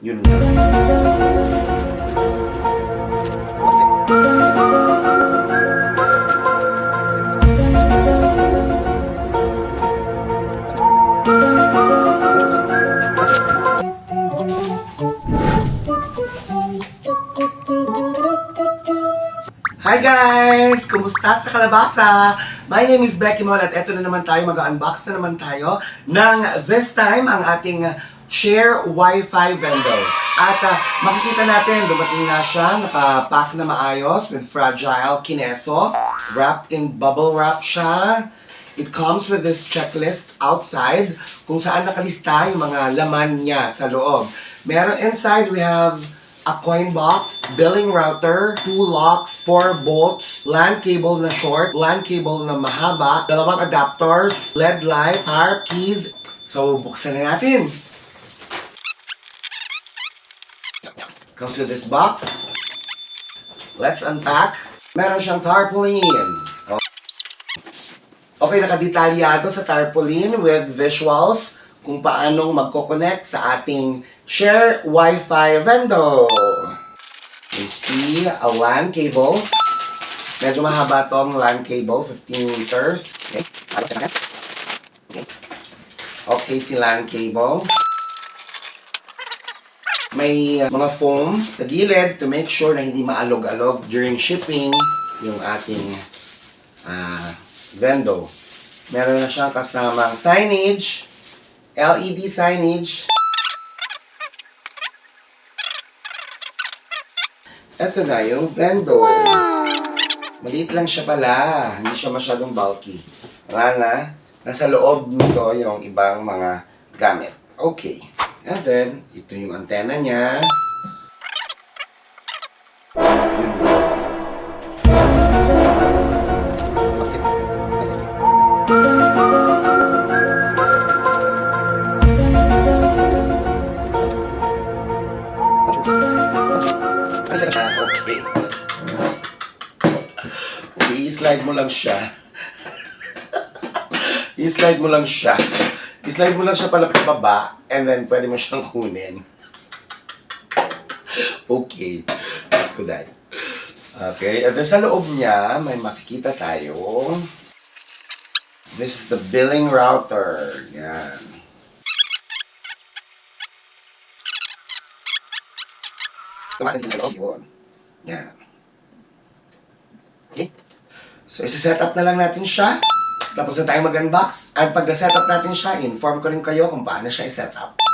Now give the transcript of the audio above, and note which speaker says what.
Speaker 1: Yun nga. Hi guys! Kumusta sa kalabasa? My name is Becky Mon at eto na naman tayo, mag-unbox na naman tayo ng this time ang ating Share Wi-Fi vendor. At ah, makikita natin, dumating na siya, nakapack na maayos with fragile kineso. Wrapped in bubble wrap siya. It comes with this checklist outside kung saan nakalista yung mga laman niya sa loob. Meron inside, we have a coin box, billing router, two locks, four bolts, LAN cable na short, LAN cable na mahaba, dalawang adapters, LED light, power keys. So, buksan na natin. Comes with this box. Let's unpack. Meron siyang tarpaulin. Okay, nakadetalyado sa tarpaulin with visuals kung paanong magkoconnect sa ating share Wi-Fi vendor. We see a LAN cable. Medyo mahaba tong LAN cable, 15 meters. Okay. Okay, si LAN cable. May uh, mga foam sa gilid to make sure na hindi maalog-alog during shipping yung ating ah, vendo. Meron na siyang kasamang signage, LED signage. Ito na yung vendo. Maliit lang siya pala. Hindi siya masyadong bulky. Wala na. Nasa loob nito yung ibang mga gamit. Okay. And then, ito yung antena niya. Okay. I-slide mo lang siya. I-slide mo lang siya. I-slide mo lang siya pala pababa and then pwede mo siyang kunin. Okay. Let's go dahil. Okay. At sa loob niya, may makikita tayo. This is the billing router. Yan. Yan. Okay. So, isi-set up na lang natin siya. Tapos na tayo mag-unbox. At pag na-set natin siya, inform ko rin kayo kung paano siya i-set up.